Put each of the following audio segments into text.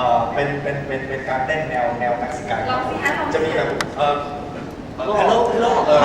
อ่อเป็นเป็นเป็นเป็นการเต้นแนวแนวเม็กซิกันลองสิคะลองสิจะมีแบบเอ่อฮัลโหลฮัลโหลเออ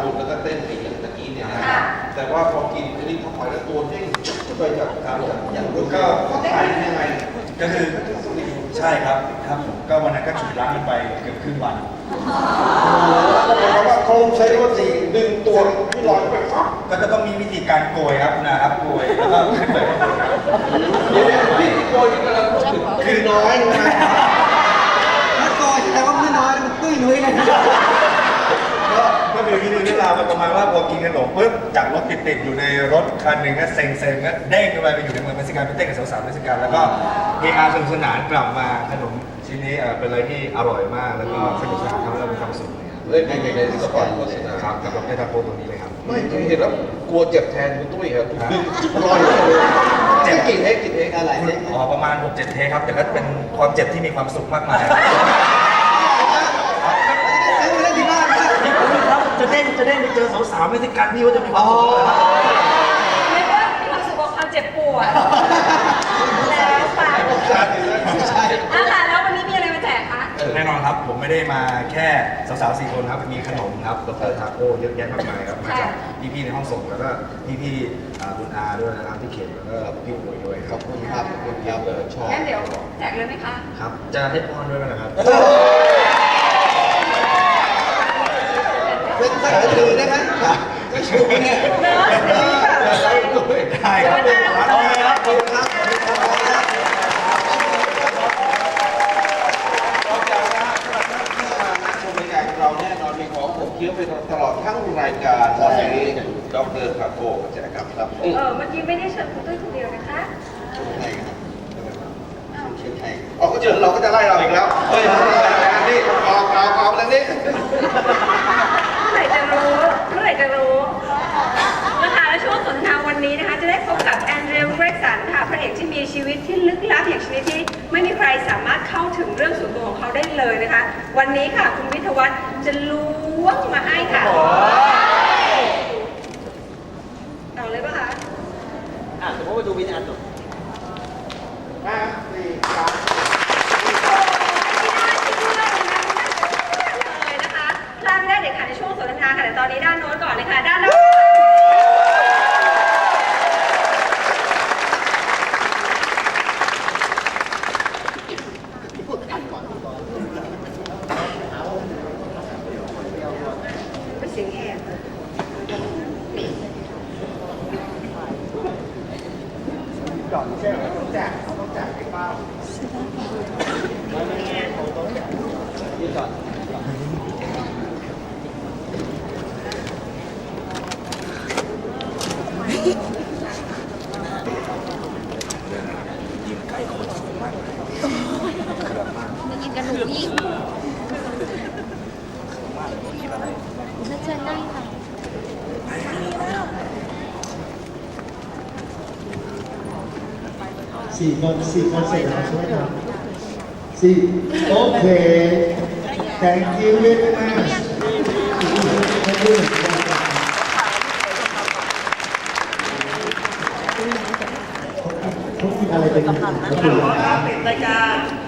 เปิดประตูแล้วก็เต้นไปอย่างตะกี้เนี่ยนะแต่ว่าพอกินอันนี้เข้าไปแล้วตัวเด้งจุ๊บไปจากครับอย่างดูก็เขาถ่ายยังไงก็คือใช่ครับครับผมก็วันนั้นก็ฉุดล้างกันไปเกือบครึ่งวันก็หมายความว่าเขาใช้วัตถุดึงตัวที่ลอยไปปั๊บก็จะต้องมีวิธีการโกยครับนะครับโกยแล้วก็ขึ้นไปข้างบนครับเดี๋ยวพี่โกยนี่กำลังพูดถึงคือน้อยนะถ้าโกยแต่ว่าไม่น้อยมันตุ้ยนุ้ยเลยนะก็ก็คือ ที่นึงที่เราวมันประมาณว่าพอกินขนมปุ๊บจากรถติดๆอยู่ในรถคันหนึ่งก็เซ็งเซ็งๆก็เด้งขึ้นไปไปอยู่ในเมืองเม็กซิกันไปเต้นกับสาวๆเม็กซิกันแล้วก็เฮฮาสนุกสนานกลับมาขนมชิ้นนี้เอ่อเป็นอะไรที่อร่อยมากแล้วก็สนุกสนานทำให้เรามีความสุขเลยครับเล่นในในสปอร์ตโฆษณาครับกับรถเอทาโปตรงนี้เลยครับ ไม่เห็นแล้วกลัวเจ็บแทนคุณตุ้ยครับดึงจุ๊บลอยเลยเจ็บกี่เทคกี่เทคอะไรเนี่ยอ๋อประมาณ6-7เทคครับแต่ก็เป็นความเจ็บที่มีความสุขมากมาย ซื้อมาเล่นที่บ้านครับ ครับ จะเด้งจะเด้งไปเจอสาวๆไม่ใช่การพี่ว่าจะมีความสุขเลยครับเรียกว่ามีความสุขกับความเจ็บปวดแล้วไปอาหารแล้ววันนี้มีอะไรมาแจกคะ แน่นอนครับ ผมไม่ได้มาแค่สาวๆสี่คนครับ มีขนมครับแล้วก็ทาโก้เยอะแยะมากมายครับ มาจากพี่ๆในห้องส่งแล้วก็พี่ๆอ่าคุณอาด้วยนะครับที่เขียนแล้วก็พี่อุ๋ยด้วยคขรัอบบคุณครับขอบคุณครับชอบงั้นเดี๋ยวแจกเลยไหมคะ ครับ จะให้พรด้วยไหมนะครับ เป็นสักกระถือได้ไหมกระชูเนี่ยเนอะเดี๋ยวนี้แบบได้ครับเอเลยครับขอบคุณครับนอกท่านที่มาชมรายการของเราแน่นอนมีขอผมเคี้ยวไปตลอดทั้งรายการวันนี้ดรคาโก้แจกครับครับเออเมื่อกี้ไม่ได้เชิญคุณตุ้ยคนเดียวนะคะเชียงไทยออกก็เจอเราก็จะไล่เราอีกแล้วเฮ้ยนี่กองกองกองแล้วนี่ ลึกลับอย่างชนิดที่ไม่มีใครสามารถเข้าถึงเรื่องส่วนตัวของเขาได้เลยนะคะ วันนี้ค่ะคุณวิทยวัฒน์จะล้วงมาให้ค่ะเอาเลยปะคะอะสมมติว่าดูวิญญาณหน่อยห้าสี่สามเลยนะคะพลาดไม่ได้เด็ดขาดในช่วงสนทนาค่ะแต่ตอนนี้ด้านโน้นก่อนเลยค่ะด้านโน้น เป็นเสียงแหบยืนก่อนมันกินกระดูกยิ่งแล้ว เจอนั่งค่ะสี่คนสี่คนเสร็จแล้วใช่ไหมครับสี่โอเค thank you very much เขาคิดอะไรเป็นกระปุกรายการห้าสี่